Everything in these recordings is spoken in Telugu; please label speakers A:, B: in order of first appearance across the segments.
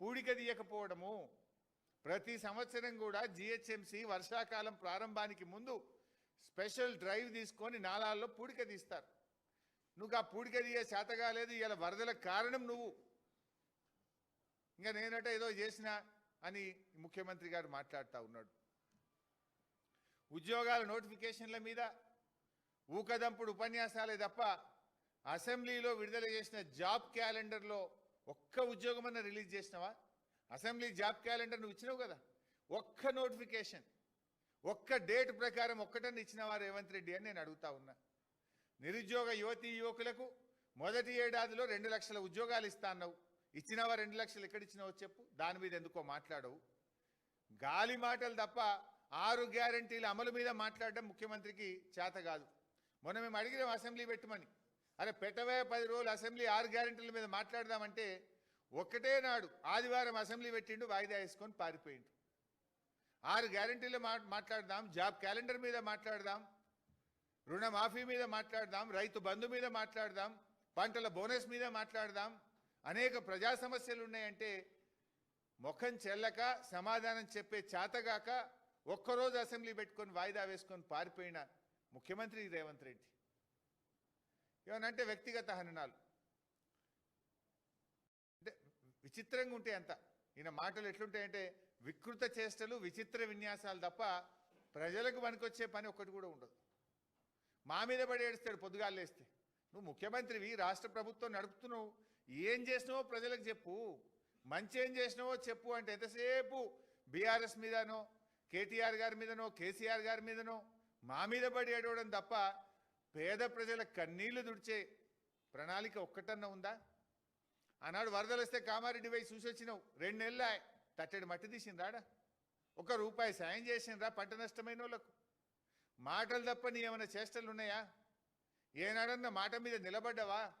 A: పూడిక తీయకపోవడము. ప్రతి సంవత్సరం కూడా జిహెచ్ఎంసి వర్షాకాలం ప్రారంభానికి ముందు స్పెషల్ డ్రైవ్ తీసుకొని నాలాల్లో పూడిక తీస్తారు. నువ్వు ఆ పూడిక తీయ శాతగా లేదు ఇలా వరదలకు కారణం నువ్వు. ఇంకా నేనట ఏదో చేసిన అని ముఖ్యమంత్రి గారు మాట్లాడుతూ ఉన్నాడు. ఉద్యోగాల నోటిఫికేషన్ల మీద ఊకదంపుడు ఉపన్యాసాలే తప్ప అసెంబ్లీలో విడుదల చేసిన జాబ్ క్యాలెండర్లో ఒక్క ఉద్యోగమన్నా రిలీజ్ చేసినావా? అసెంబ్లీ జాబ్ క్యాలెండర్ నువ్వు ఇచ్చినావు కదా. ఒక్క నోటిఫికేషన్ ఒక్క డేట్ ప్రకారం ఒక్కటన్నా ఇచ్చినవా రేవంత్ రెడ్డి అని నేను అడుగుతా ఉన్నా. నిరుద్యోగ యువతీ యువకులకు మొదటి ఏడాదిలో రెండు లక్షల ఉద్యోగాలు ఇస్తా అన్నావు. ఇచ్చినావా రెండు లక్షలు ఎక్కడిచ్చినావో చెప్పు. దాని మీద ఎందుకో మాట్లాడవు. గాలి మాటలు తప్ప ఆరు గ్యారంటీల అమలు మీద మాట్లాడడం ముఖ్యమంత్రికి చేత కాదు. మొన్న మేము అడిగినాం అసెంబ్లీ పెట్టమని. అరే పెట్టవే పది రోజులు అసెంబ్లీ ఆరు గ్యారెంటీల మీద మాట్లాడదామంటే ఒక్కటే నాడు ఆదివారం అసెంబ్లీ పెట్టిండు వాయిదా వేసుకొని పారిపోయిండు. ఆరు గ్యారంటీలు మాట్లాడదాం జాబ్ క్యాలెండర్ మీద మాట్లాడదాం రుణమాఫీ మీద మాట్లాడదాం రైతు బంధు మీద మాట్లాడదాం పంటల బోనస్ మీద మాట్లాడదాం. అనేక ప్రజా సమస్యలు ఉన్నాయంటే ముఖం చెల్లక సమాధానం చెప్పే చేతగాక ఒక్కరోజు అసెంబ్లీ పెట్టుకొని వాయిదా వేసుకొని పారిపోయిన ముఖ్యమంత్రి రేవంత్ రెడ్డి. ఏమనంటే వ్యక్తిగత హననాలు. అంటే విచిత్రంగా ఉంటాయి అంత. ఈయన మాటలు ఎట్లుంటాయంటే వికృత చేష్టలు విచిత్ర విన్యాసాలు తప్ప ప్రజలకు పనికొచ్చే పని ఒక్కటి కూడా ఉండదు. మా మీద పడి ఏడుస్తాడు పొద్దుగాలు వేస్తే నువ్వు ముఖ్యమంత్రివి రాష్ట్ర ప్రభుత్వం నడుపుతున్నావు. ఏం చేసినావో ప్రజలకు చెప్పు. మంచి ఏం చేసినావో చెప్పు అంటే ఎంతసేపు బీఆర్ఎస్ మీదనో కేటీఆర్ గారి మీదనో కేసీఆర్ గారి మీదనో మా మీద పడి ఏడవడం తప్ప పేద ప్రజల కన్నీళ్ళు దుడిచే ప్రణాళిక ఒక్కటన్నా ఉందా? ఆనాడు వరదలు వస్తే కామారెడ్డి పోయి చూసి వచ్చినావు రెండు నెలల తట్టడి మట్టి తీసిందాడా? ఒక రూపాయి సాయం చేసిండ్రా పంట నష్టమైన వాళ్ళకు. మాటలు తప్ప నీ ఏమైనా చేష్టలు ఉన్నాయా ఏనాడన్నా మాట మీద నిలబడ్డావా?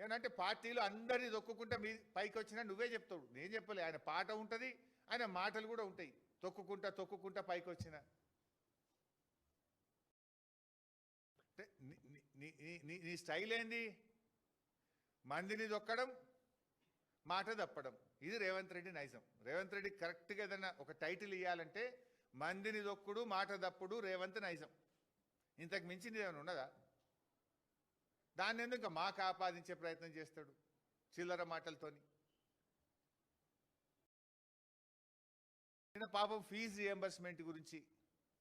A: ఏమంటే పార్టీలో అందరినీ దొక్కుకుంటా మీ పైకి వచ్చినా నువ్వే చెప్తావు. నేను చెప్పలే ఆయన పాట ఉంటుంది ఆయన మాటలు కూడా ఉంటాయి. తొక్కుకుంటా తొక్కుకుంటా పైకి వచ్చిన నీ- నీ- నీ- స్టైల్ ఏంది? మందిని దొక్కడం మాట తప్పడం. ఇది రేవంత్ రెడ్డి నైజం. రేవంత్ రెడ్డి కరెక్ట్గా ఏదైనా ఒక టైటిల్ ఇవ్వాలంటే మందిని దొక్కుడు మాట తప్పుడు రేవంత్ నైజం. ఇంతకు మించింది ఏమైనా ఉన్నదా? దాన్ని ఎందుకు ఇంకా మాకు ఆపాదించే ప్రయత్నం చేస్తాడు చిల్లర మాటలతోని? పాపం ఫీజు రియంబర్స్మెంట్ గురించి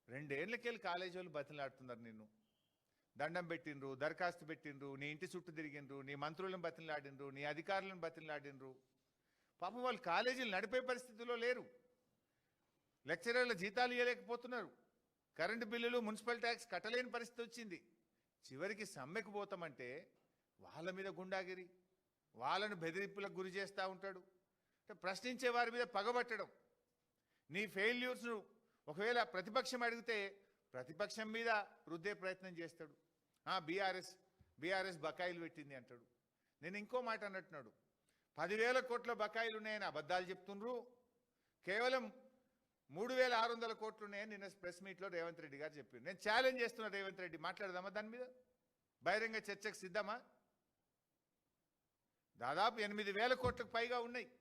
A: రెండేళ్ళకెళ్ళి కాలేజీ వాళ్ళు బతిలాడుతున్నారు నిన్ను. దండం పెట్టిండ్రు దరఖాస్తు పెట్టిండ్రు నీ ఇంటి చుట్టూ తిరిగిండ్రు నీ మంత్రులను బతిలాడిండ్రు నీ అధికారులను బతిలాడిండ్రు. పాపం వాళ్ళు కాలేజీలు నడిపే పరిస్థితిలో లేరు. లెక్చరర్ల జీతాలు ఇవ్వలేకపోతున్నారు కరెంటు బిల్లులు మున్సిపల్ ట్యాక్స్ కట్టలేని పరిస్థితి వచ్చింది. చివరికి సమ్మెకు పోతామంటే వాళ్ళ మీద గుండాగిరి వాళ్ళను బెదిరింపులకు గురి చేస్తూ ఉంటాడు. అంటే ప్రశ్నించే వారి మీద పగబట్టడం నీ ఫెయిల్యూర్స్ను ఒకవేళ ప్రతిపక్షం అడిగితే ప్రతిపక్షం మీద రుద్దే ప్రయత్నం చేస్తాడు. బీఆర్ఎస్ బీఆర్ఎస్ బకాయిలు పెట్టింది అంటాడు. నేను ఇంకో మాట అన్నట్టున్నాడు. పదివేల కోట్ల బకాయిలు ఉన్నాయని అబద్ధాలు చెప్తుండ్రు. కేవలం మూడు వేల ఆరు వందల కోట్లు ఉన్నాయని నిన్న ప్రెస్ మీట్లో రేవంత్ రెడ్డి గారు చెప్పారు నేను ఛాలెంజ్ చేస్తున్నా రేవంత్ రెడ్డి మాట్లాడదామా దాని మీద? బహిరంగ చర్చకు సిద్ధమా? దాదాపు ఎనిమిది వేల కోట్లకు పైగా ఉన్నాయి.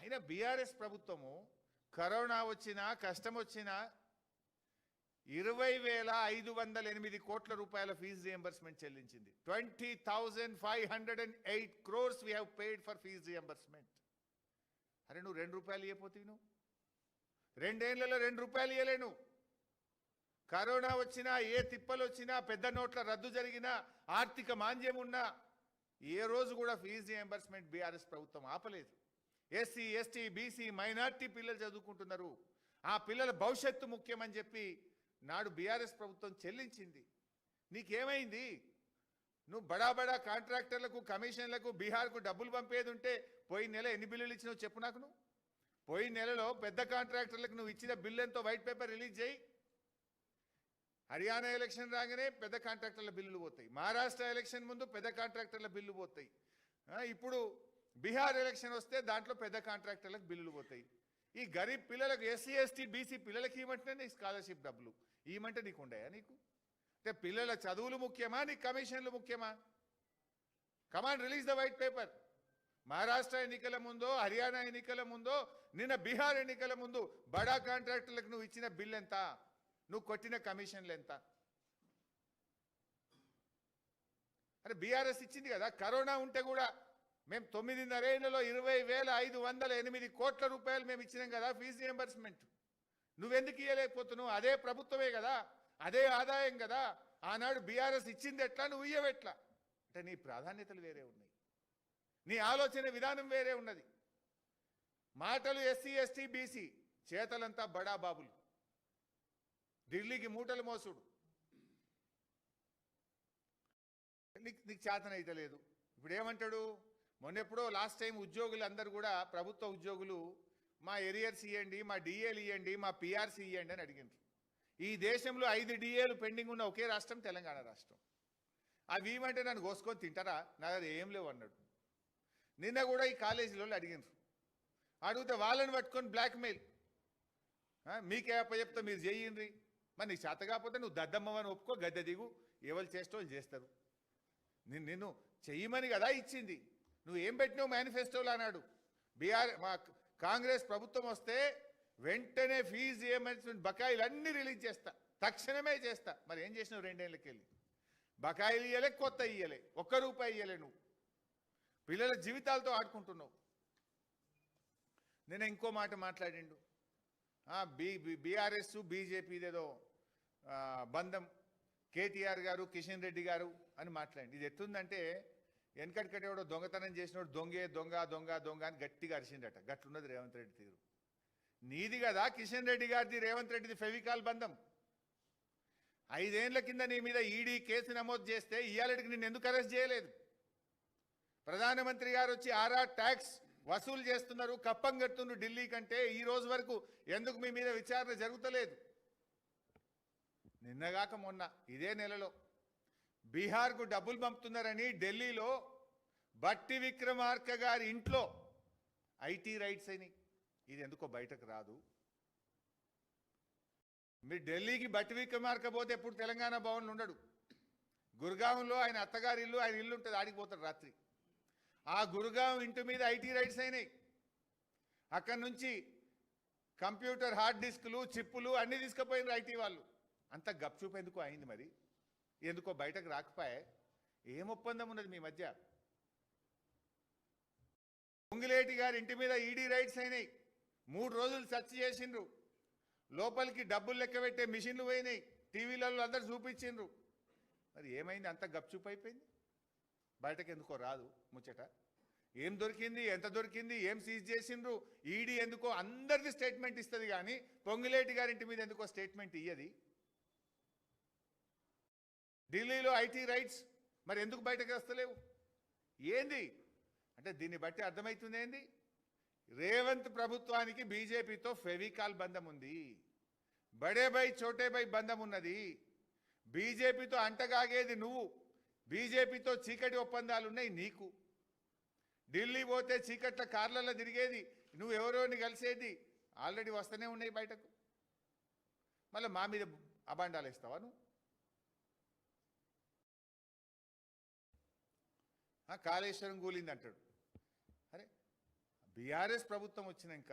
A: అయినా బీఆర్ఎస్ ప్రభుత్వము కరోనా వచ్చినా కష్టం వచ్చినా ఇరవై వేల ఐదు వందల ఎనిమిది కోట్ల రూపాయల fee reimbursement చెల్లించింది. Twenty thousand five hundred and eight crores we have paid for fees reimbursement అరే నువ్వు రెండు రూపాయలు ఇవ్వపోతే నువ్వు? రెండేళ్ళలో రెండు రూపాయలు ఇవ్వలేను కరోనా వచ్చినా ఏ తిప్పలు వచ్చినా పెద్ద నోట్ల రద్దు జరిగినా ఆర్థిక మాంద్యం ఉన్నా ఏ రోజు కూడా ఫీజు రియంబర్స్మెంట్ బీఆర్ఎస్ ప్రభుత్వం ఆపలేదు. ఎస్సీ ఎస్టీ బీసీ మైనార్టీ పిల్లలు చదువుకుంటున్నారు. ఆ పిల్లల భవిష్యత్తు ముఖ్యమని చెప్పి నాడు బీఆర్ఎస్ ప్రభుత్వం చెల్లించింది. నీకేమైంది? నువ్వు బడా బడా కాంట్రాక్టర్లకు కమిషన్లకు బీహార్కు డబ్బులు పంపేది ఉంటే పోయిన నెల ఎన్ని బిల్లులు ఇచ్చినావు చెప్పు నాకు నువ్వు. పోయిన నెలలో పెద్ద కాంట్రాక్టర్లకు నువ్వు ఇచ్చిన బిల్లు ఎంతో వైట్ పేపర్ రిలీజ్ చేయి. హర్యానా ఎలక్షన్ రాగానే పెద్ద కాంట్రాక్టర్ల బిల్లులు పోతాయి. మహారాష్ట్ర ఎలక్షన్ ముందు పెద్ద కాంట్రాక్టర్ల బిల్లు పోతాయి. ఇప్పుడు బీహార్ ఎలక్షన్ వస్తే దాంట్లో పెద్ద కాంట్రాక్టర్లకు బిల్లులు పోతాయి. ఈ గరీబ్ పిల్లలకు ఎస్సీ ఎస్టీ బీసీ పిల్లలకి ఇవ్వమంటే నీకు స్కాలర్షిప్ డబ్బులు. ఇవ్వమంటే నీకు ఉండయా నీకు? అంటే పిల్లల చదువులు ముఖ్యమా? నీకు కమిషన్లు ముఖ్యమా? Command release the white paper Maharashtra ఎన్నికల ముందో హర్యానా ఎన్నికల ముందో నిన్న బీహార్ ఎన్నికల ముందు బడా కాంట్రాక్టర్లకు నువ్వు ఇచ్చిన బిల్ ఎంత? నువ్వు కొట్టిన కమిషన్లు ఎంత? అరే బీఆర్ఎస్ ఇచ్చింది కదా కరోనా ఉంటే కూడా మేము తొమ్మిదిన్నరేళ్ళలో ఇరవై వేల ఐదు వందల ఎనిమిది కోట్ల రూపాయలు మేము ఇచ్చినాం కదా ఫీజు రియంబర్స్మెంట్. నువ్వెందుకు ఇవ్వలేకపోతున్నావు అదే ప్రభుత్వమే కదా అదే ఆదాయం కదా. ఆనాడు బీఆర్ఎస్ ఇచ్చింది ఎట్లా? నువ్వు ఇయ్యవెట్లా? అంటే నీ ప్రాధాన్యతలు వేరే ఉన్నాయి. నీ ఆలోచన విధానం వేరే ఉన్నది. మాటలు ఎస్సీ ఎస్టీ బీసీ చేతలంతా బడా బాబులు. ఢిల్లీకి మూటలు మోసుడు. నీకు నీకు చేతన అయితే లేదు ఇప్పుడు ఏమంటాడు మొన్నెప్పుడో లాస్ట్ టైం ఉద్యోగులు అందరూ కూడా ప్రభుత్వ ఉద్యోగులు మా ఎరియర్స్ ఇవ్వండి మా డిఏలు ఇవ్వండి మా పిఆర్సీ ఇవ్వండి అని అడిగినారు ఈ దేశంలో ఐదు డిఏలు పెండింగ్ ఉన్న ఒకే రాష్ట్రం తెలంగాణ రాష్ట్రం. అవి ఏమంటే నన్ను కోసుకొని తింటారా? నా దగ్గర ఏం లేవు అన్నాడు నిన్న కూడా ఈ కాలేజీలో అడిగినారు అడిగితే వాళ్ళని పట్టుకొని బ్లాక్మెయిల్ మీకే అప్ప చెప్తా మీరు చేయండి మరి నీకు చేత కాకపోతే నువ్వు దద్దమ్మని ఒప్పుకో గద్దె దిగు. ఎవరు చేస్తే వాళ్ళు చేస్తారు. నిన్ను చెయ్యమని కదా ఇచ్చింది. నువ్వు ఏం పెట్టినావు మేనిఫెస్టోలో అన్నాడు. బీఆర్ మా కాంగ్రెస్ ప్రభుత్వం వస్తే వెంటనే ఫీజు ఏమైనా బకాయిలు అన్నీ రిలీజ్ చేస్తా. తక్షణమే చేస్తా. మరి ఏం చేసినావు రెండేళ్ళకి వెళ్ళి బకాయిలు ఇయ్యలే కొత్త ఇయ్యలే. ఒక్క రూపాయి ఇయ్యలే నువ్వు. పిల్లల జీవితాలతో ఆడుకుంటున్నావు. నేను ఇంకో మాట మాట్లాడిండు. ఆ, బీ బీఆర్ఎస్ బీజేపీదేదో ఆ, బంధం. కేటీఆర్ గారు కిషన్ రెడ్డి గారు అని మాట్లాడింది ఇది ఎత్తుందంటే వెనకటికటి దొంగతనం చేసినోడు దొంగే దొంగ దొంగ దొంగ అని గట్టిగా అరిచిండట గట్లున్నది రేవంత్ రెడ్డి తీరు. నీది కదా కిషన్ రెడ్డి గారిది రేవంత్ రెడ్డిది ఫెవికాల్ బంధం. ఐదేళ్ళ కింద నీ మీద ఈడీ కేసు నమోదు చేస్తే ఇయ్యాలడికి నిన్ను ఎందుకు అరెస్ట్ చేయలేదు? ప్రధానమంత్రి గారు వచ్చి ఆర్ఆర్ ట్యాక్స్ వసూలు చేస్తున్నారు కప్పం కడుతున్నారు ఢిల్లీ కంటే ఈ రోజు వరకు ఎందుకు మీ మీద విచారణ జరుగుతలేదు? నిన్నగాక మొన్న ఇదే నెలలో. బీహార్కు డబ్బులు పంపుతున్నారని ఢిల్లీలో బట్టి విక్రమార్క గారి ఇంట్లో ఐటీ రైట్స్ అని ఇది ఎందుకో బయటకు రాదు. మీరు ఢిల్లీకి బట్టి విక్రమార్క పోతే ఎప్పుడు తెలంగాణ భవన్లు ఉండడు. గురుగాంలో ఆయన అత్తగారి ఇల్లు ఆయన ఇల్లు ఉంటుంది ఆడికి పోతాడు రాత్రి. ఆ గురుగాం ఇంటి మీద ఐటీ రైట్స్ అయినాయి. అక్కడి నుంచి కంప్యూటర్ హార్డ్ డిస్క్లు చిప్పులు అన్నీ తీసుకుపోయినారు ఐటీ వాళ్ళు. అంత గప్చూప్ ఎందుకు అయింది మరి? ఎందుకో బయటకు రాకపోయే ఏం ఒప్పందం ఉన్నది మీ మధ్య? పొంగిలేటి గారి ఇంటి మీద ఈడీ రైడ్స్ అయినాయి. మూడు రోజులు సెర్చ్ చేసిండ్రు. లోపలికి డబ్బులు లెక్క పెట్టే మిషన్లు పోయినాయి. టీవీలలో అందరు చూపించిండ్రు. మరి ఏమైంది? అంత గప్చూపు అయిపోయింది. బయటకు ఎందుకో రాదు ముచ్చట. ఏం దొరికింది? ఎంత దొరికింది? ఏం సీజ్ చేసిండ్రు? ఈడీ ఎందుకో అందరిది స్టేట్మెంట్ ఇస్తుంది కానీ పొంగిలేటి గారింటి మీద ఎందుకో స్టేట్మెంట్ ఇయ్యది? ఢిల్లీలో ఐటీ రైట్స్ మరి ఎందుకు బయటకు వస్తలేవు? ఏంది? అంటే దీన్ని బట్టి అర్థమవుతుంది ఏంది? రేవంత్ ప్రభుత్వానికి బీజేపీతో ఫెవికాల్ బంధం ఉంది. బడేబై చోటేబై బంధం ఉన్నది. బీజేపీతో అంటగాగేది నువ్వు. బీజేపీతో చీకటి ఒప్పందాలు ఉన్నాయి నీకు. ఢిల్లీ పోతే చీకట్ల కార్లలో తిరిగేది నువ్వు ఎవరోని కలిసేది? ఆల్రెడీ వస్తూనే ఉన్నాయి బయటకు. మళ్ళీ మా మీద అబాండాలు ఇస్తావా నువ్వు? కాళేశ్వరం కూలింది అంటాడు. అరే బీఆర్ఎస్ ప్రభుత్వం వచ్చినాక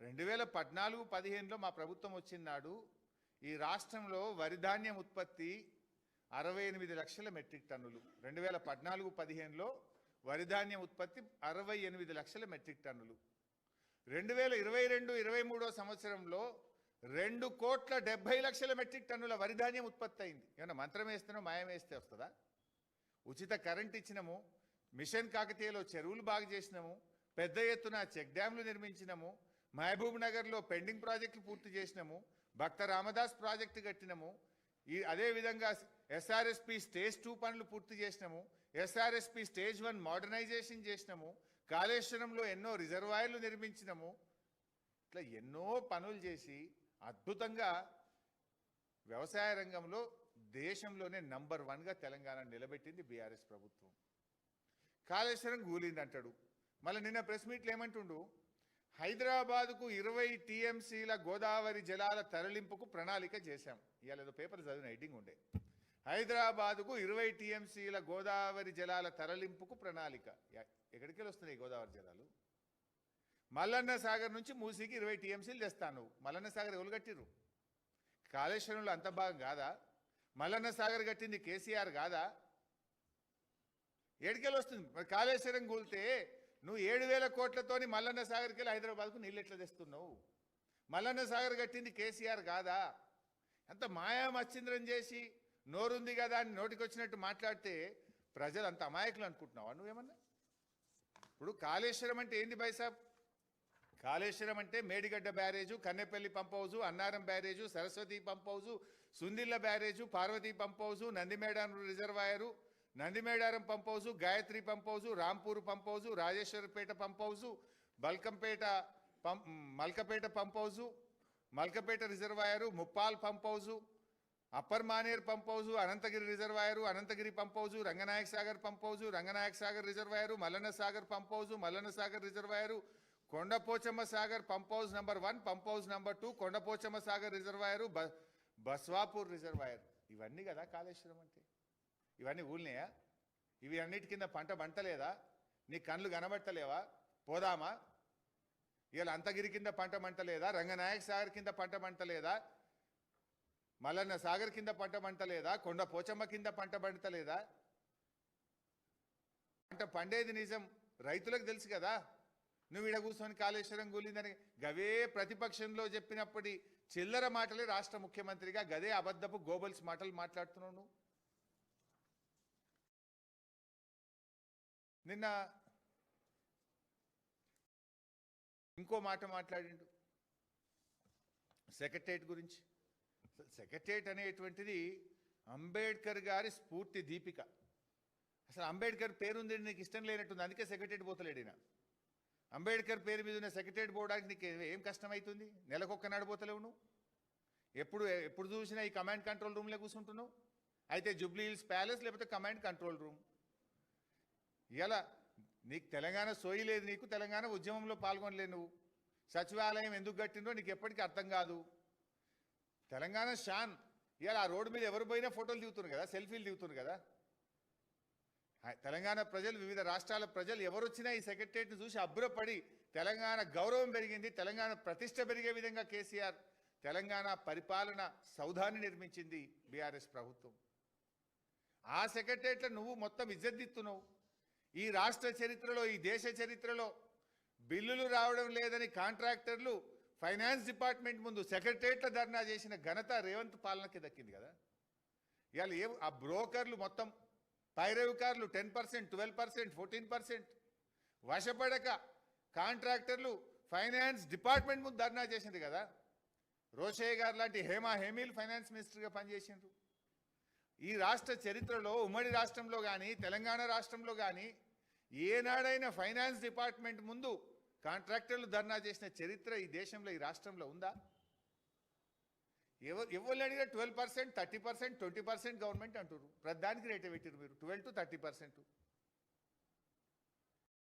A: రెండు వేల పద్నాలుగు పదిహేనులో మా ప్రభుత్వం వచ్చినాడు ఈ రాష్ట్రంలో వరిధాన్యం ఉత్పత్తి అరవై ఎనిమిది లక్షల మెట్రిక్ టన్నులు. రెండు వేల పద్నాలుగు పదిహేనులో వరి ధాన్యం ఉత్పత్తి అరవై ఎనిమిది లక్షల మెట్రిక్ టన్నులు. రెండు వేల ఇరవై రెండు ఇరవై మూడో సంవత్సరంలో రెండు కోట్ల డెబ్బై లక్షల మెట్రిక్ టన్నుల వరిధాన్యం ఉత్పత్తి అయింది. ఏమన్నా మంత్రం వేస్తేనో మాయం వేస్తే వస్తుందా? ఉచిత కరెంట్ ఇచ్చినము మిషన్ కాకతీయలో చెరువులు బాగు చేసినాము పెద్ద ఎత్తున చెక్ డ్యాంలు నిర్మించినాము మహబూబ్ నగర్లో పెండింగ్ ప్రాజెక్టులు పూర్తి చేసినాము భక్త రామదాస్ ప్రాజెక్టు కట్టినాము ఈ అదేవిధంగా ఎస్ఆర్ఎస్పి స్టేజ్ టూ పనులు పూర్తి చేసినాము ఎస్ఆర్ఎస్పి స్టేజ్ వన్ మోడర్నైజేషన్ చేసినాము కాళేశ్వరంలో ఎన్నో రిజర్వాయర్లు నిర్మించినాము ఇట్లా ఎన్నో పనులు చేసి అద్భుతంగా వ్యవసాయ రంగంలో దేశంలోనే నంబర్ వన్గా తెలంగాణ నిలబెట్టింది బీఆర్ఎస్ ప్రభుత్వం. కాళేశ్వరం గూలింది అంటాడు మళ్ళీ నిన్న ప్రెస్ మీట్లు ఏమంటుండు? హైదరాబాద్కు ఇరవై టీఎంసీల గోదావరి జలాల తరలింపుకు ప్రణాళిక చేశాం. ఇవాళ ఏదో పేపర్ చదివిన హెడ్డింగ్ ఉండే. హైదరాబాద్కు ఇరవై టీఎంసీల గోదావరి జలాల తరలింపుకు ప్రణాళిక. ఎక్కడికి వస్తున్నాయి గోదావరి జలాలు? మల్లన్న సాగర్ నుంచి మూసీకి ఇరవై టీఎంసీలు తెస్తాను. మల్లన్న సాగర్ ఎవరు కట్టిర్రు? కాళేశ్వరంలో అంత భాగం కాదా? మల్లన్న సాగర్ కట్టింది కేసీఆర్ కాదా? ఏడుకెళ్ళి వస్తుంది. మరి కాళేశ్వరం కూలితే నువ్వు ఏడు వేల కోట్లతోని మల్లన్న సాగర్కి వెళ్ళి హైదరాబాద్కు నీళ్ళు ఎట్లా తెస్తున్నావు? మల్లన్న సాగర్ కట్టింది కేసీఆర్ కాదా? అంత మాయా మచ్చింద్రం చేసి నోరుంది కదా అని నోటికి వచ్చినట్టు మాట్లాడితే ప్రజలు అంత అమాయకులు అనుకుంటున్నావా నువ్వేమన్నా? ఇప్పుడు కాళేశ్వరం అంటే ఏంది బైసాబ్ కాళేశ్వరం అంటే Medigadda barrage Kannepalli pump house Annaram barrage Saraswati pump house Sundilla barrage Parvathi pump house Nandimedaram reservoir Nandimedaram pump house Gayatri pump house Rampur pump house Rajeshwarapet pump house Balkampet pump Malkapet pump house Malkapet reservoir Muppal pump house upper Maner pump house Ananthagiri reservoir Ananthagiri pump house Ranganayaka Sagar pump house Ranganayaka Sagar reservoir Mallanna Sagar pump house Mallanna Sagar reservoir Kondapochamma Sagar pump house number one pump house number two Kondapochamma Sagar reservoir బ బస్వాపూర్ రిజర్వాయర్. ఇవన్నీ కదా కాళేశ్వరం అంటే. ఇవన్నీ ఊళ్ళినాయా? ఇవి అన్నిటి కింద పంట పంటలేదా? నీ కళ్ళు కనబట్టలేవా? పోదామా? ఇవాళ అంతగిరి కింద పంట మంటలేదా రంగనాయక సాగర్ కింద పంట మంటలేదా మల్లన్న సాగర్ కింద పంట పంటలేదా? కొండ పోచమ్మ కింద పంట పంటలేదా? పంట పండేది నిజం రైతులకు తెలుసు కదా. నువ్వు ఇడ కూర్చొని కాళేశ్వరం కూలిందని గవే ప్రతిపక్షంలో చెప్పినప్పటి చిల్లర మాటలే రాష్ట్ర ముఖ్యమంత్రిగా గదే అబద్ధపు గోబల్స్ మాటలు మాట్లాడుతున్నావు నువ్వు? నిన్న ఇంకో మాట మాట్లాడిండు సెక్రటరేట్ గురించి. సెక్రటరేట్ అనేటువంటిది అంబేద్కర్ గారి స్ఫూర్తి దీపిక. అసలు అంబేద్కర్ పేరుంది నీకు ఇష్టం లేనట్టుంది అందుకే సెక్రటరేట్ పోతలేడు ఈయన. అంబేద్కర్ పేరు మీద ఉన్న సెక్రటరేట్ పోవడానికి నీకు ఏం కష్టమవుతుంది నెలకొక్క నడిపోతలేవు నువ్వు. ఎప్పుడు ఎప్పుడు చూసినా ఈ కమాండ్ కంట్రోల్ రూమ్లో కూర్చుంటున్నావు? అయితే జూబ్లీ హిల్స్ ప్యాలెస్ లేకపోతే కమాండ్ కంట్రోల్ రూమ్. ఇలా నీకు తెలంగాణ సోయి లేదు నీకు తెలంగాణ ఉద్యమంలో పాల్గొనలేదు నువ్వు. సచివాలయం ఎందుకు కట్టిందో నీకు ఎప్పటికీ అర్థం కాదు. తెలంగాణ షాన్ ఇవాళ ఆ రోడ్డు మీద ఎవరు పోయినా ఫోటోలు దిగుతున్నారు కదా సెల్ఫీలు దిగుతున్నారు కదా. తెలంగాణ ప్రజలు వివిధ రాష్ట్రాల ప్రజలు ఎవరు వచ్చినా ఈ సెక్రటరియట్ని చూసి అబ్బురపడి తెలంగాణ గౌరవం పెరిగింది తెలంగాణ ప్రతిష్ట పెరిగే విధంగా కేసీఆర్ తెలంగాణ పరిపాలన సౌధాన్ని నిర్మించింది బీఆర్ఎస్ ప్రభుత్వం. ఆ సెక్రటరియట్లో నువ్వు మొత్తం ఇజ్జద్దిత్తున్నావు ఈ రాష్ట్ర చరిత్రలో ఈ దేశ చరిత్రలో బిల్లులు రావడం లేదని కాంట్రాక్టర్లు ఫైనాన్స్ డిపార్ట్మెంట్ ముందు సెక్రటరియట్ల ధర్నా చేసిన ఘనత రేవంత్ పాలనకి దక్కింది కదా. ఇవాళ ఏ ఆ బ్రోకర్లు మొత్తం పైరవికారులు ten percent twelve percent fourteen percent. వశపడక కాంట్రాక్టర్లు ఫైనాన్స్ డిపార్ట్మెంట్ ముందు ధర్నా చేసింది కదా. రోషయ్య గారు లాంటి హేమా హేమీలు ఫైనాన్స్ మినిస్టర్గా పనిచేసిండ్రు. ఈ రాష్ట్ర చరిత్రలో ఉమ్మడి రాష్ట్రంలో కానీ తెలంగాణ రాష్ట్రంలో కానీ ఏనాడైనా ఫైనాన్స్ డిపార్ట్మెంట్ ముందు కాంట్రాక్టర్లు ధర్నా చేసిన చరిత్ర ఈ దేశంలో ఈ రాష్ట్రంలో ఉందా? ఎవరు ఎవరు అడిగినా twelve percent thirty percent twenty percent government అంటారు ప్రధానికి రేట్ పెట్టారు మీరు. Twelve to thirty percent.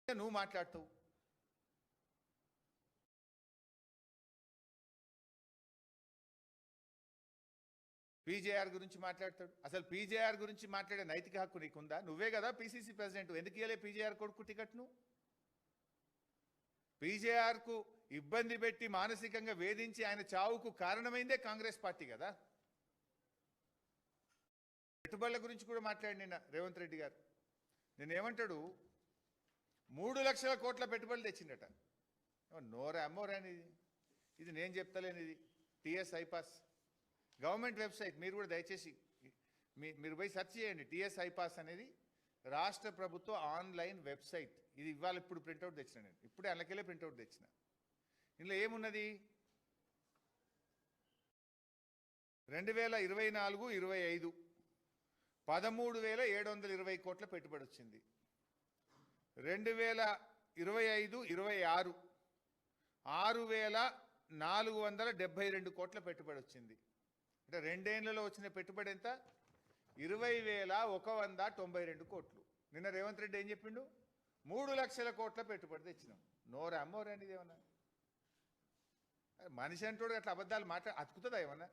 A: నువ్వు మాట్లాడతావు. పీజేఆర్ గురించి మాట్లాడతాడు. అసలు పీజేఆర్ గురించి మాట్లాడే నైతిక హక్కు నీకుందా? నువ్వే కదా పీసీసీ ప్రెసిడెంట్. ఎందుకు ఇవ్వలే పీజేఆర్ కొడుకు టికెట్ను? పీజేఆర్కు ఇబ్బంది పెట్టి మానసికంగా వేధించి ఆయన చావుకు కారణమైందే కాంగ్రెస్ పార్టీ కదా. పెట్టుబడుల గురించి కూడా మాట్లాడి నిన్న రేవంత్ రెడ్డి గారు. నేనేమంటాడు? మూడు లక్షల కోట్ల పెట్టుబడులు తెచ్చిండట ఏమో నోరా అమ్మోరా ఇది ఇది నేను చెప్తలేనిది టిఎస్ ఐపాస్ గవర్నమెంట్ వెబ్సైట్ మీరు కూడా దయచేసి మీ మీరు పోయి సెర్చ్ చేయండి. టిఎస్ ఐపాస్ అనేది రాష్ట్ర ప్రభుత్వ ఆన్లైన్ వెబ్సైట్. ఇది ఇవాళ ఇప్పుడు ప్రింట్అవుట్ తెచ్చిన నేను. ఇప్పుడే అందుకెళ్ళే ప్రింట్అవుట్ తెచ్చిన. ఇందులో ఏమున్నది? రెండు వేల ఇరవై నాలుగు ఇరవై ఐదు. పదమూడు వేల ఏడు వందల ఇరవై కోట్ల పెట్టుబడి వచ్చింది. రెండు వేల ఇరవై ఐదు ఇరవై ఆరు. ఆరు వేల నాలుగు వందల డెబ్భై రెండు కోట్ల పెట్టుబడి వచ్చింది. అంటే రెండేళ్ళలో వచ్చిన పెట్టుబడి ఎంత? ఇరవై వేల ఒక వంద తొంభై రెండు కోట్లు. నిన్న రేవంత్ రెడ్డి ఏం చెప్పిండు? మూడు లక్షల కోట్ల పెట్టుబడి తెచ్చినాం. నోరా అమ్మోరా అనేది ఏమన్నా? మనిషి అంటోడు అట్లా అబద్ధాలు మాట్లా అతుకుతుందా ఏమన్నా?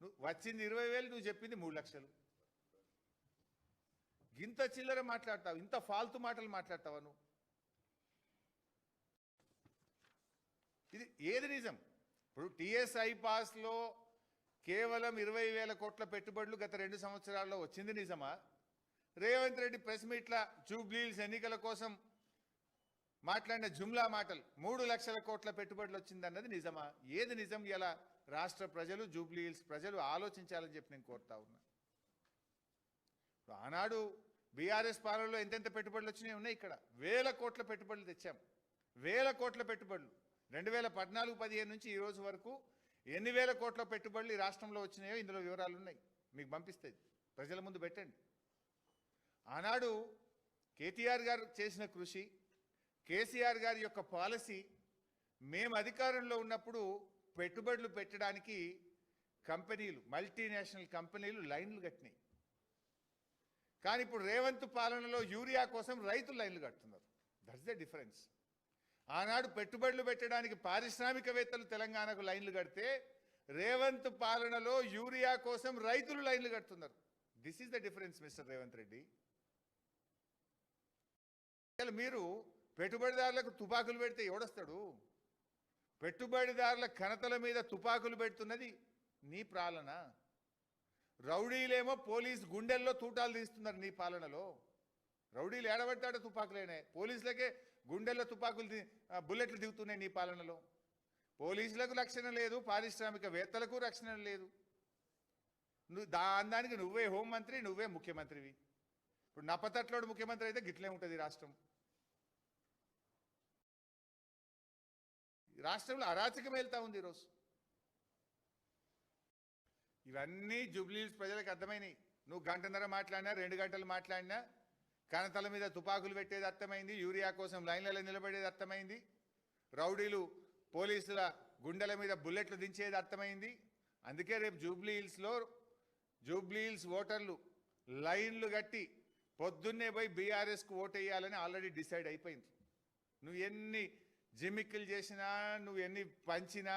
A: నువ్వు వచ్చింది ఇరవై వేలు నువ్వు చెప్పింది మూడు లక్షలు. ఇంత చిల్లర మాట్లాడతావు ఇంత ఫాల్తు మాటలు మాట్లాడతావా నువ్వు? ఇది ఏది నిజం? ఇప్పుడు టిఎస్ఐ పాస్లో కేవలం ఇరవై వేల కోట్ల పెట్టుబడులు గత రెండు సంవత్సరాల్లో వచ్చింది నిజమా? రేవంత్ రెడ్డి ప్రెస్ మీట్ల జూబ్లీల్స్ ఎన్నికల కోసం మాట్లాడిన జుమ్లా మాటలు. మూడు లక్షల కోట్ల పెట్టుబడులు వచ్చిందన్నది నిజమా? ఏది నిజం? ఎలా రాష్ట్ర ప్రజలు జూబ్లీహిల్స్ ప్రజలు ఆలోచించాలని చెప్పి నేను కోరుతా ఉన్నా. ఇప్పుడు ఆనాడు బీఆర్ఎస్ పాలనలో ఎంతెంత పెట్టుబడులు వచ్చినాయి ఉన్నాయి ఇక్కడ? వేల కోట్ల పెట్టుబడులు తెచ్చాం. వేల కోట్ల పెట్టుబడులు. రెండు వేల పద్నాలుగు పదిహేను నుంచి ఈ రోజు వరకు ఎన్ని వేల కోట్ల పెట్టుబడులు ఈ రాష్ట్రంలో వచ్చినాయో ఇందులో వివరాలు ఉన్నాయి. మీకు పంపిస్తే ప్రజల ముందు పెట్టండి. ఆనాడు కేటీఆర్ గారు చేసిన కృషి కేసీఆర్ గారి యొక్క పాలసీ మేము అధికారంలో ఉన్నప్పుడు పెట్టుబడులు పెట్టడానికి కంపెనీలు మల్టీనేషనల్ కంపెనీలు లైన్లు కట్టినాయి. కానీ ఇప్పుడు రేవంత్ పాలనలో యూరియా కోసం రైతులు లైన్లు కడుతున్నారు. దట్స్ ద డిఫరెన్స్ ఆనాడు పెట్టుబడులు పెట్టడానికి పారిశ్రామికవేత్తలు తెలంగాణకు లైన్లు కడితే రేవంత్ పాలనలో యూరియా కోసం రైతులు లైన్లు కడుతున్నారు. This is the difference mister Revanth Reddy. అసలు మీరు పెట్టుబడిదారులకు తుపాకులు పెడితే ఎవడొస్తాడు? పెట్టుబడిదారుల కనతల మీద తుపాకులు పెడుతున్నది నీ పాలన. రౌడీలేమో పోలీస్ గుండెల్లో తూటాలు తీస్తున్నారు నీ పాలనలో. రౌడీలు ఏడబడతాడో తుపాకులేనే. పోలీసులకే గుండెల్లో తుపాకులు బుల్లెట్లు దిగుతున్నాయి నీ పాలనలో. పోలీసులకు రక్షణ లేదు పారిశ్రామికవేత్తలకు రక్షణ లేదు. నువ్వు దా నువ్వే హోంమంత్రి నువ్వే ముఖ్యమంత్రివి. ఇప్పుడు నప్పతట్లోడు ముఖ్యమంత్రి అయితే గిట్లే ఉంటుంది రాష్ట్రం. రాష్ట్రంలో అరాచకం వెళ్తూ ఉంది ఈరోజు. ఇవన్నీ జూబ్లీస్ ప్రజలకు అర్థమైనాయి. నువ్వు గంటన్నర మాట్లాడినా రెండు గంటలు మాట్లాడినా కనతల మీద తుపాకులు పెట్టేది అర్థమైంది యూరియా కోసం లైన్లలో నిలబడేది అర్థమైంది రౌడీలు పోలీసుల గుండెల మీద బుల్లెట్లు దించేది అర్థమైంది. అందుకే రేపు జూబ్లీ హిల్స్లో జూబ్లీ హిల్స్ ఓటర్లు లైన్లు కట్టి పొద్దున్నే పోయి బీఆర్ఎస్కు ఓటేయాలని ఆల్రెడీ డిసైడ్ అయిపోయింది. నువ్వు ఎన్ని జిమ్మిక్కులు చేసినా నువ్వు ఎన్ని పంచినా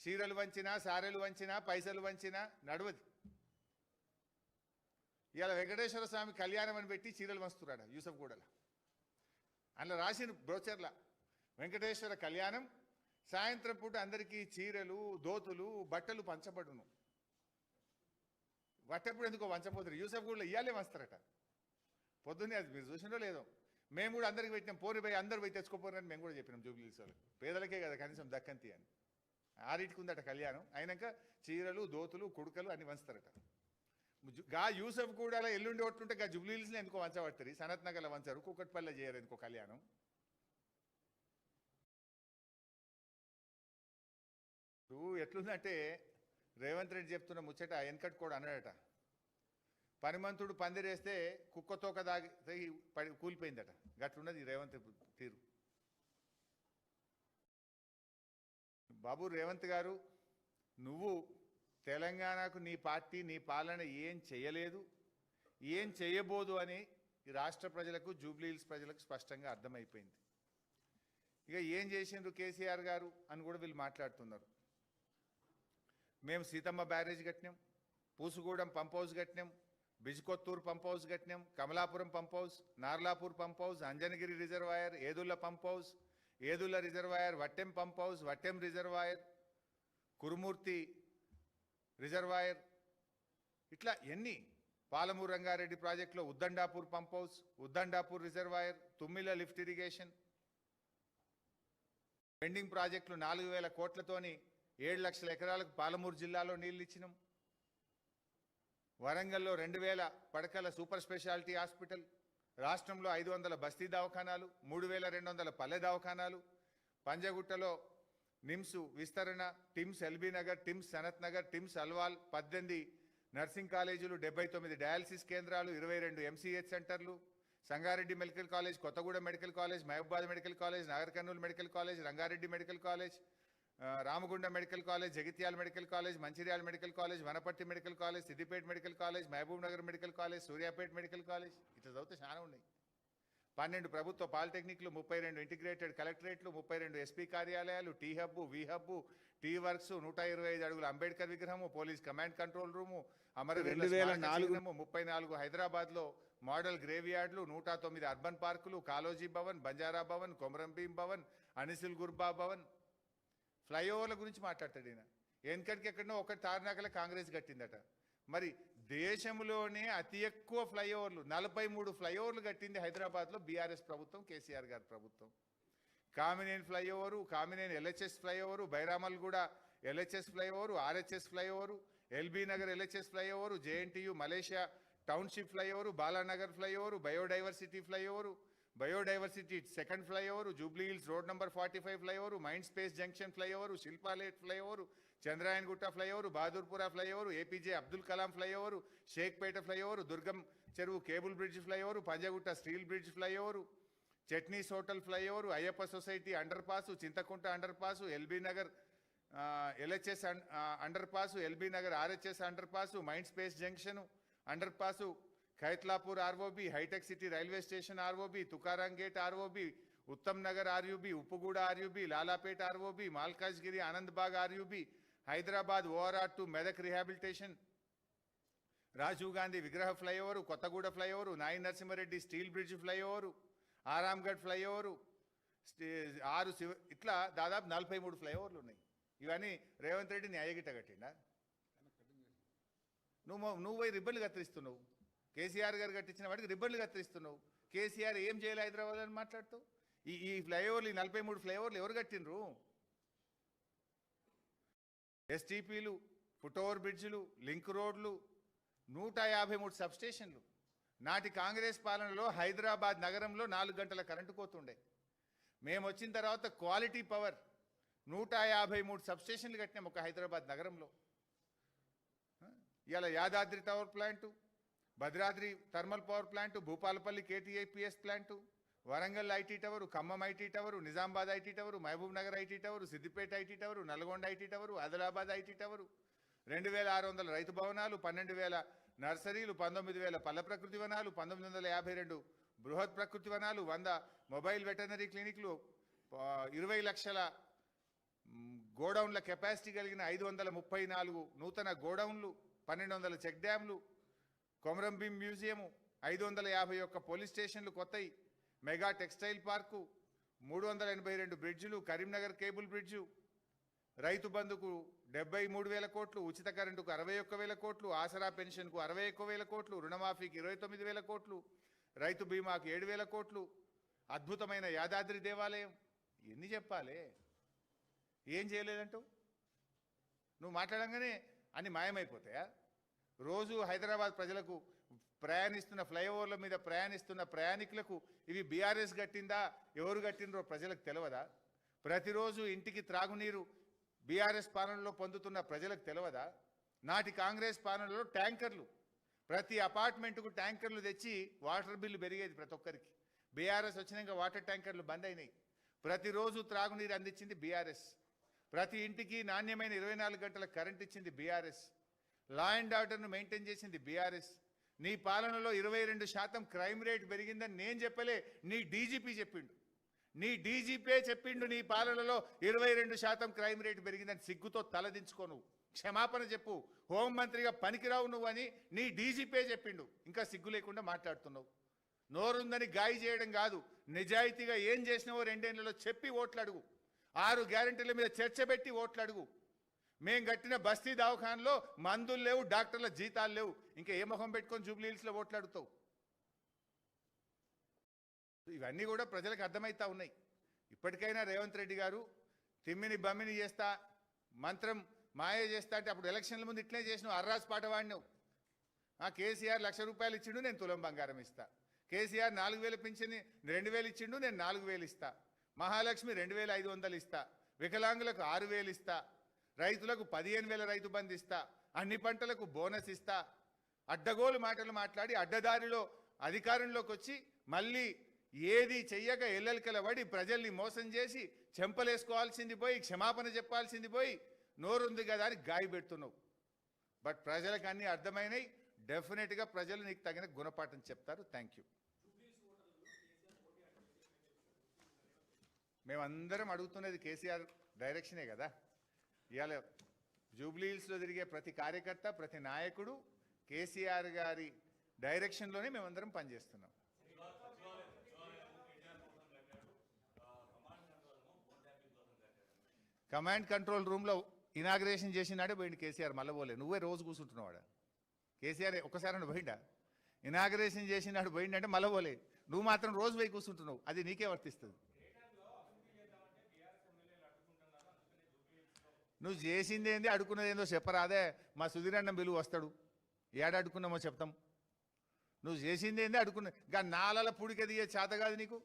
A: చీరలు వంచినా సారెలు వంచినా పైసలు వంచినా నడవది. ఇవాళ వెంకటేశ్వర స్వామి కళ్యాణం అని పెట్టి చీరలు వంచుతున్నాడు యూసఫ్ గూడల. అందులో రాసిన బ్రోచర్ల వెంకటేశ్వర కళ్యాణం సాయంత్రం పూట అందరికీ చీరలు దోతులు బట్టలు పంచబడును. వట్టప్పుడు ఎందుకో వంచపోతారు యూసఫ్ గూడలో ఇవ్వాలే వంచుతారట. పొద్దున్నే అది మీరు చూసినో లేదో? మేము కూడా అందరికి పెట్టినాం. పోరిపోయి అందరు పోయి తెచ్చుకోపోరని మేము కూడా చెప్పినాం జూబ్లీస్ వాళ్ళకి. పేదలకే కదా కనీసం దక్కంతి అని. ఆరింటికి ఉందట కళ్యాణం. అయినాక చీరలు దోతులు కుడుకలు అన్ని వంచుతారట. గా యూసఫ్ కూడా అలా ఎల్లుండి ఒట్టుంటే గా జూబ్లీస్ని ఎందుకో వంచబడతారు. సనత్ నగర్లో వంచారు. కుక్కట్పల్లె చేయరు ఎందుకో కళ్యాణం. నువ్వు ఎట్లుందంటే రేవంత్ రెడ్డి చెప్తున్న ముచ్చట వెనకట్ కూడా అన్నాడట. పనిమంతుడు పందిరేస్తే కుక్కతోక దాగి పడి కూలిపోయిందట. గట్లున్నది రేవంత్ తీరు. బాబు రేవంత్ గారు నువ్వు తెలంగాణకు నీ పార్టీ నీ పాలన ఏం చేయలేదు ఏం చేయబోదు అని ఈ రాష్ట్ర ప్రజలకు జూబ్లీహిల్స్ ప్రజలకు స్పష్టంగా అర్థమైపోయింది. ఇక ఏం చేసిండ్రు కేసీఆర్ గారు అని కూడా వీళ్ళు మాట్లాడుతున్నారు. మేము సీతమ్మ బ్యారేజ్ కట్టినాం పూసుగూడెం పంప్ హౌస్ కట్టినాం బిజ్కొత్తూరు పంప్ హౌస్ కట్టినాం Kamalapuram pump house Narlapur pump house Anjanagiri reservoir Yedula pump house Yedula reservoir Vattem pump house Vattem reservoir Kurumurthy reservoir. ఇట్లా ఎన్ని? పాలమూరు రంగారెడ్డి ప్రాజెక్టులో Uddandapur pump house Uddandapur reservoir Thummilla lift irrigation. Pending ప్రాజెక్టులు నాలుగు వేల కోట్లతోని ఏడు లక్షల ఎకరాలకు పాలమూరు జిల్లాలో నీళ్ళు ఇచ్చినాం. వరంగల్లో రెండు వేల పడకల సూపర్ స్పెషాలిటీ హాస్పిటల్ రాష్ట్రంలో ఐదు వందల బస్తీ దవాఖానాలు మూడు వేల రెండు వందల పల్లె దవాఖానాలు పంజగుట్టలో నిమ్స్ విస్తరణ TIMS LB Nagar TIMS Sanath Nagar TIMS Alwal పద్దెనిమిది నర్సింగ్ కాలేజీలు డెబ్బై తొమ్మిది డయాలసిస్ కేంద్రాలు ఇరవై రెండు ఎంసీహెచ్ సెంటర్లు Sangareddy medical college Kothagudem medical college Mahabubabad medical college Nagar Kurnool medical college Rangareddy medical college Ramagundam medical college Jagtial medical college Mancherial medical college Wanaparthy medical college Siddipet medical college Mahabub Nagar medical college Suryapet medical college ఇట్లా చదివితే చాలా ఉన్నాయి. పన్నెండు ప్రభుత్వ పాలిటెక్నిక్లు ముప్పై రెండు ఇంటిగ్రేటెడ్ కలెక్టరేట్లు ముప్పై రెండు ఎస్పీ కార్యాలయాలు T hub V hub T works నూట ఇరవై ఐదు అడుగుల అంబేద్కర్ విగ్రహము పోలీస్ కమాండ్ కంట్రోల్ రూము అమర
B: రెండు వేల నాలుగు
A: ముప్పై నాలుగు హైదరాబాద్లో మోడల్ గ్రేవ్ యార్డ్లు నూట తొమ్మిది అర్బన్ పార్కులు కాలోజీ భవన్ బంజారా భవన్ కొమరంభీం భవన్ అనిసిల్ గుర్బా భవన్ ఫ్లైఓవర్ల గురించి మాట్లాడతాడు ఈయన. వెనకటికి ఎక్కడనో ఒకటి తారినాకలే కాంగ్రెస్ కట్టిందట. మరి దేశంలోనే అతి ఎక్కువ ఫ్లైఓవర్లు నలభై మూడు ఫ్లైఓవర్లు కట్టింది హైదరాబాద్లో బీఆర్ఎస్ ప్రభుత్వం కేసీఆర్ గారి ప్రభుత్వం. Kamineni flyover Kamineni LHS flyover Bairamalguda LHS flyover RHS flyover LB Nagar LHS flyover JNTU Malaysia township flyover Balanagar flyover biodiversity flyover biodiversity second flyover Jubilee Hills road number forty five flyover mind space junction flyover Shilpa Layout flyover Chandrayangutta flyover Bahadurpura flyover APJ Abdul Kalam flyover Shaikpet flyover Durgam Cheruvu cable bridge flyover Panjagutta steel bridge flyover Chutneys hotel flyover Ayyappa society underpass Chintakunta under pass LB Nagar LHS underpass LB Nagar RHS underpass mind space junction underpass Khaitlapur ROB hitech city railway station ROB Tukaram gate ROB Uttam Nagar RUB Uppuguda RUB Lalapet ROB Malkajgiri Anandbagh RUB Hyderabad ORR to Medak rehabilitation Rajiv Gandhi విగ్రహ flyover Kothaguda flyover Nayi Narasimha Reddy steel bridge flyover Aramghar flyover ఆరు శివ ఇట్లా దాదాపు నలభై మూడు ఫ్లైఓవర్లు ఉన్నాయి. ఇవన్నీ రేవంత్ రెడ్డి న్యాయగిట్ట కట్టిండా? నువ్వు నువ్వు పోయి రిబ్బన్లు కత్తిరిస్తున్నావు. కేసీఆర్ గారు కట్టించిన వాడికి రిబ్బన్లు కత్తిరిస్తున్నావు. కేసీఆర్ ఏం చేయాలి హైదరాబాద్ అని మాట్లాడుతూ ఈ ఈ ఫ్లైఓవర్లు ఈ నలభై మూడు ఫ్లైఓవర్లు ఎవరు కట్టినరు ఎస్టీపీలు ఫుట్ఓవర్ బ్రిడ్జ్లు లింక్ రోడ్లు నూట యాభై మూడు సబ్స్టేషన్లు. నాటి కాంగ్రెస్ పాలనలో హైదరాబాద్ నగరంలో నాలుగు గంటల కరెంటు కోతుండే. మేము వచ్చిన తర్వాత క్వాలిటీ పవర్ నూట యాభై మూడు సబ్స్టేషన్లు కట్టినాం ఒక హైదరాబాద్ నగరంలో. ఇవాళ Yadadri tower plant Bhadradri thermal power plant Bhupalpally KTIPS plant Warangal IT tower Khammam IT tower Nizamabad IT tower Mahabub Nagar IT tower Siddipet IT tower Nalgonda IT tower Adilabad IT tower. రెండు వేల ఆరు వందల రైతు భవనాలు పన్నెండు వేల నర్సరీలు పంతొమ్మిది వేల పల్ల ప్రకృతి వనాలు పంతొమ్మిది వందల యాభై రెండు బృహత్ ప్రకృతి వనాలు వంద మొబైల్ వెటర్నరీ క్లినిక్లు ఇరవై లక్షల గోడౌన్ల కెపాసిటీ కలిగిన ఐదు వందల ముప్పై నాలుగు నూతన గోడౌన్లు పన్నెండు వందల చెక్ డ్యాంలు కొమరంభీం మ్యూజియము ఐదు వందల యాభై ఒక్క పోలీస్ స్టేషన్లు కొత్తయి. మెగా టెక్స్టైల్ పార్కు మూడు వందల ఎనభై రెండు బ్రిడ్జిలు కరీంనగర్ కేబుల్ బ్రిడ్జు. రైతు బంధుకు డెబ్బై మూడు వేల కోట్లు ఉచిత కరెంటుకు అరవై ఒక్క వేల కోట్లు ఆసరా పెన్షన్కు అరవై ఒక్క వేల కోట్లు రుణమాఫీకి ఇరవై తొమ్మిది వేల కోట్లు రైతు బీమాకు ఏడు వేల కోట్లు. అద్భుతమైన యాదాద్రి దేవాలయం. ఎన్ని చెప్పాలి? ఏం చేయలేదంటూ? నువ్వు మాట్లాడంగానే అన్ని మాయమైపోతాయా? రోజు హైదరాబాద్ ప్రజలకు ప్రయాణిస్తున్న ఫ్లైఓవర్ల మీద ప్రయాణిస్తున్న ప్రయాణికులకు ఇవి బీఆర్ఎస్ కట్టిందా ఎవరు కట్టినరో ప్రజలకు తెలియదా ప్రతిరోజు ఇంటికి త్రాగునీరు బీఆర్ఎస్ పాలనలో పొందుతున్న ప్రజలకు తెలియదా నాటి కాంగ్రెస్ పాలనలో ట్యాంకర్లు ప్రతి అపార్ట్మెంట్కు ట్యాంకర్లు తెచ్చి వాటర్ బిల్లు పెరిగేది ప్రతి ఒక్కరికి. బీఆర్ఎస్ వచ్చినాక వాటర్ ట్యాంకర్లు బంద్ అయినాయి. ప్రతిరోజు త్రాగునీరు అందించింది బీఆర్ఎస్. ప్రతి ఇంటికి నాణ్యమైన ఇరవై నాలుగు గంటల కరెంట్ ఇచ్చింది బీఆర్ఎస్. లా అండ్ ఆర్డర్ను మెయింటైన్ చేసింది బీఆర్ఎస్ నీ పాలనలో ఇరవై రెండు శాతం క్రైమ్ రేట్ పెరిగిందని నేను చెప్పలే నీ డీజీపీ చెప్పిండు. నీ డీజీపీ చెప్పిండు నీ పాలనలో ఇరవై రెండు శాతం క్రైమ్ రేట్ పెరిగిందని సిగ్గుతో తలదించుకో నువ్వు. క్షమాపణ చెప్పు. హోంమంత్రిగా పనికిరావు నువ్వు అని నీ డీజీపీ చెప్పిండు. ఇంకా సిగ్గు లేకుండా మాట్లాడుతున్నావు. నోరుందని గాయ చేయడం కాదు. నిజాయితీగా ఏం చేసినావో రెండేళ్ళలో చెప్పి ఓట్లు అడుగు ఆరు గ్యారెంటీల మీద చర్చ పెట్టి ఓట్లు అడుగు మేం కట్టిన బస్తీ దవాఖానలో మందులు లేవు డాక్టర్ల జీతాలు లేవు. ఇంకా ఏ ముఖం పెట్టుకొని జూబ్లీహిల్స్లో ఓట్లాడుతావు? ఇవన్నీ కూడా ప్రజలకు అర్థమవుతా ఉన్నాయి. ఇప్పటికైనా రేవంత్ రెడ్డి గారు తిమ్మిని బమ్మిని చేస్తా మంత్రం మాయ చేస్తా అంటే అప్పుడు ఎలక్షన్ల ముందు ఇట్లే చేసినావు అర్రాస్ పాట వాడినావు. ఆ కేసీఆర్ లక్ష రూపాయలు ఇచ్చిండు నేను తులం బంగారం ఇస్తా. కేసీఆర్ నాలుగు వేలు పింఛని రెండు వేలు ఇచ్చిండు నేను నాలుగు వేలు ఇస్తా. మహాలక్ష్మి రెండు వేల ఐదు వందలు ఇస్తా. వికలాంగులకు ఆరు వేలు ఇస్తా. రైతులకు పదిహేను వేల రైతు బంధు ఇస్తా అన్ని పంటలకు బోనస్ ఇస్తా. అడ్డగోలు మాటలు మాట్లాడి అడ్డదారిలో అధికారంలోకి వచ్చి మళ్ళీ ఏది చెయ్యక ఎల్లెలకల పడి ప్రజల్ని మోసం చేసి చెంపలేసుకోవాల్సింది పోయి క్షమాపణ చెప్పాల్సింది పోయి నోరుంది కదా అని గాయపెడుతున్నావు బట్ ప్రజలకు అన్ని అర్థమైనవి డెఫినెట్గా ప్రజలు నీకు తగిన గుణపాఠం చెప్తారు. థ్యాంక్ యూ మేమందరం అడుగుతున్నది కేసీఆర్ డైరెక్షనే కదా? ఇవాళ జూబ్లీహిల్స్లో తిరిగే ప్రతి కార్యకర్త ప్రతి నాయకుడు కేసీఆర్ గారి డైరెక్షన్లోనే మేమందరం పనిచేస్తున్నాం. కమాండ్ కంట్రోల్ రూమ్లో ఇనాగ్రేషన్ చేసినాడే పోయింది కేసీఆర్ మళ్ళీ పోలే. నువ్వే రోజు కూర్చుంటున్నావాడ? కేసీఆర్ ఒక్కసారి పోయిండా? ఇనాగ్రేషన్ చేసినాడు పోయిండంటే మళ్ళీ పోలే. నువ్వు మాత్రం రోజు పోయి కూర్చుంటున్నావు. అది నీకే వర్తిస్తుంది. నువ్వు చేసింది ఏంది అడుకున్నది ఏందో చెప్పరాదే. మా సుధీరన్న బిలువ వస్తాడు. ఏడ అడుకున్నామో చెప్తాం. నువ్వు చేసింది ఏంది అడుకున్న ఇంకా నాలల పుడిక చేత కాదు నీకు.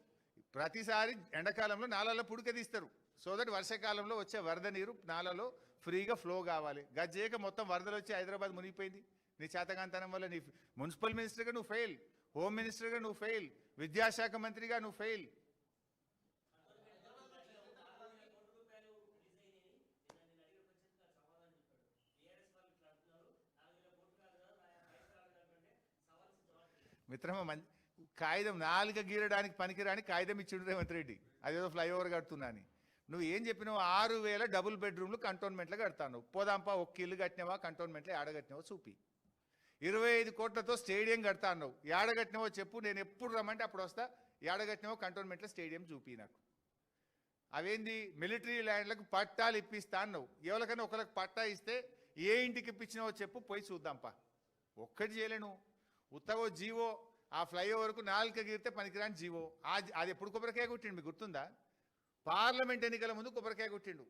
A: ప్రతిసారి ఎండాకాలంలో నాలల పుడిక తీస్తారు. సో దట్ వర్షాకాలంలో వచ్చే వరద నీరు నాలలో ఫ్రీగా ఫ్లో కావాలి. గజ్జేక మొత్తం వరదలు వచ్చి హైదరాబాద్ మునిగిపోయింది. నీ చేతగాంతనం వల్ల నీ మున్సిపల్ మినిస్టర్గా నువ్వు ఫెయిల్. హోమ్ మినిస్టర్గా నువ్వు ఫెయిల్. విద్యాశాఖ మంత్రిగా నువ్వు ఫెయిల్. మిత్రమా మం కాగితం నాలుక గీరడానికి పనికిరాని కాగితం ఇచ్చిండు రేవంత్ రెడ్డి. అదేదో ఫ్లైఓవర్ కడుతున్నా అని. నువ్వు ఏం చెప్పినావు? ఆరు వేల డబుల్ బెడ్రూమ్లు కంటోన్మెంట్లో కడతాను పోదాంపా ఒక్క ఇల్లు కట్టినావా? కంటోన్మెంట్లో ఆడగట్టినావో చూపి. ఇరవై ఐదు కోట్లతో స్టేడియం కడతా అన్నావు ఏడగట్టినావో చెప్పు. నేను ఎప్పుడు రమ్మంటే అప్పుడు వస్తా. ఏడగట్టినావో కంటోన్మెంట్లో స్టేడియం చూపి నాకు. అవేంది? మిలిటరీ ల్యాండ్లకు పట్టాలు ఇప్పిస్తా అన్నావు ఎవరికైనా ఒకరికి పట్టా ఇస్తే ఏ ఇంటికి ఇప్పించినావో చెప్పు. పోయి చూద్దాంపా. ఒక్కటి చేయలేను. ఉత్తగో జీవో ఆ ఫ్లైఓవర్కు నాలుక గీరితే పనికిరాని జీవో. అది ఎప్పుడు కొబ్బరికాయ కొట్టిండు మీకు గుర్తుందా? పార్లమెంట్ ఎన్నికల ముందు కొబ్బరికాయ కొట్టిండు.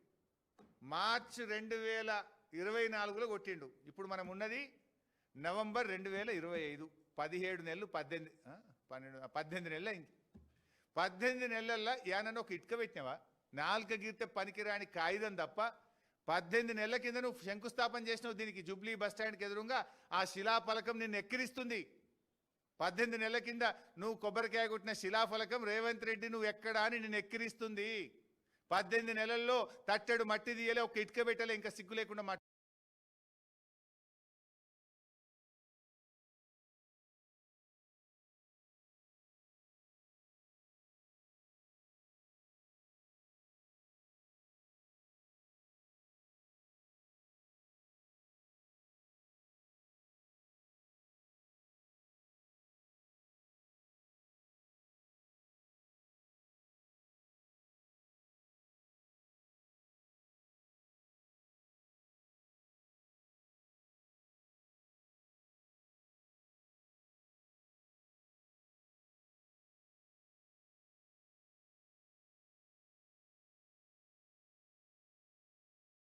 A: మార్చి రెండు వేల ఇరవై నాలుగులో కొట్టిండు. ఇప్పుడు మనం ఉన్నది నవంబర్ రెండు వేల ఇరవై ఐదు. పదిహేడు నెలలు పద్దెనిమిది పన్నెండు పద్దెనిమిది నెలలు అయింది. పద్దెనిమిది నెలల్లో ఏనన్నా ఒక ఇటుక పెట్టినావా? నాలుక గీర్తే పనికిరాని కాగితం తప్ప పద్దెనిమిది నెలల కింద నువ్వు శంకుస్థాపన చేసినావు దీనికి జూబ్లీ బస్ ఎదురుగా ఆ శిలాఫలకం నిన్ను ఎక్కిరిస్తుంది. పద్దెనిమిది నెలల కింద నువ్వు కొబ్బరికాయ కొట్టిన శిలాఫలకం రేవంత్ రెడ్డి నువ్వు ఎక్కడా అని నిన్ను ఎక్కిరిస్తుంది. పద్దెనిమిది నెలల్లో తట్టెడు మట్టి తీయలే ఒక ఇటుక పెట్టలే ఇంకా సిగ్గు లేకుండా